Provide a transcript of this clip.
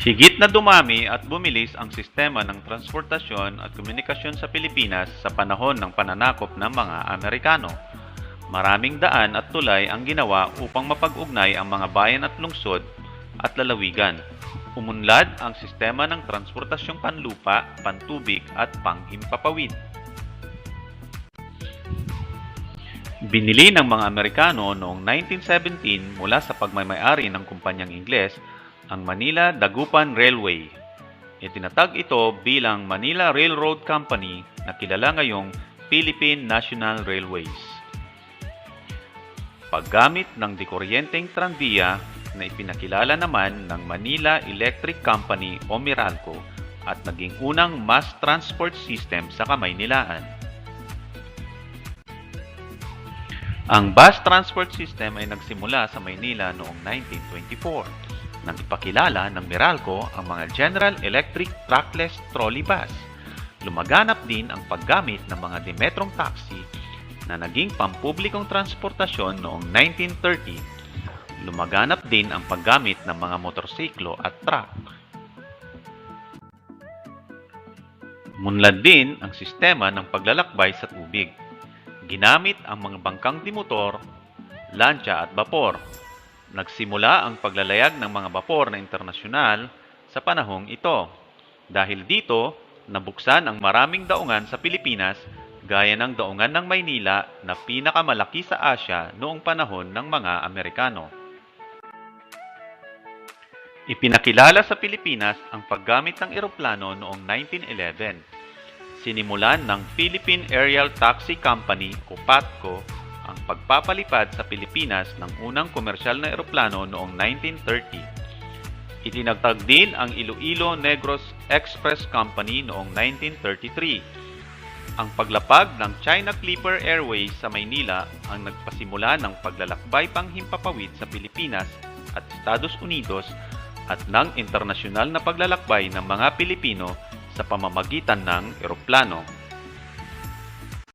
Higit na dumami at bumilis ang sistema ng transportasyon at komunikasyon sa Pilipinas sa panahon ng pananakop ng mga Amerikano. Maraming daan at tulay ang ginawa upang mapag-ugnay ang mga bayan at lungsod at lalawigan. Umunlad ang sistema ng transportasyong panlupa, pantubig at panghimpapawid. Binili ng mga Amerikano noong 1917 mula sa pagmamayari ng kumpanyang Ingles ang Manila Dagupan Railway. Itinatag ito bilang Manila Railroad Company na kilala ngayong Philippine National Railways. Paggamit ng dikuryenteng tranvia na ipinakilala naman ng Manila Electric Company o Meralco at naging unang mass transport system sa Kamaynilaan. Ang bus transport system ay nagsimula sa Maynila noong 1924 nang ipakilala ng Meralco ang mga General Electric trackless trolley bus. Lumaganap din ang paggamit ng mga Demetrong taxi na naging pampublikong transportasyon noong 1930. Lumaganap din ang paggamit ng mga motorsiklo at truck. Munlad din ang sistema ng paglalakbay sa tubig. Ginamit ang mga bangkang dimotor, lansya at bapor. Nagsimula ang paglalayag ng mga bapor na internasyonal sa panahong ito. Dahil dito, nabuksan ang maraming daungan sa Pilipinas gaya ng daungan ng Maynila na pinakamalaki sa Asya noong panahon ng mga Amerikano. Ipinakilala sa Pilipinas ang paggamit ng eroplano noong 1911 sinimulan ng Philippine Aerial Taxi Company o PATCO ang pagpapalipad sa Pilipinas ng unang komersyal na eroplano noong 1930. Itinagtag din ang Iloilo Negros Express Company noong 1933. Ang paglapag ng China Clipper Airways sa Maynila ang nagpasimula ng paglalakbay panghimpapawid sa Pilipinas at Estados Unidos at ng internasyonal na paglalakbay ng mga Pilipino sa pamamagitan ng eroplano.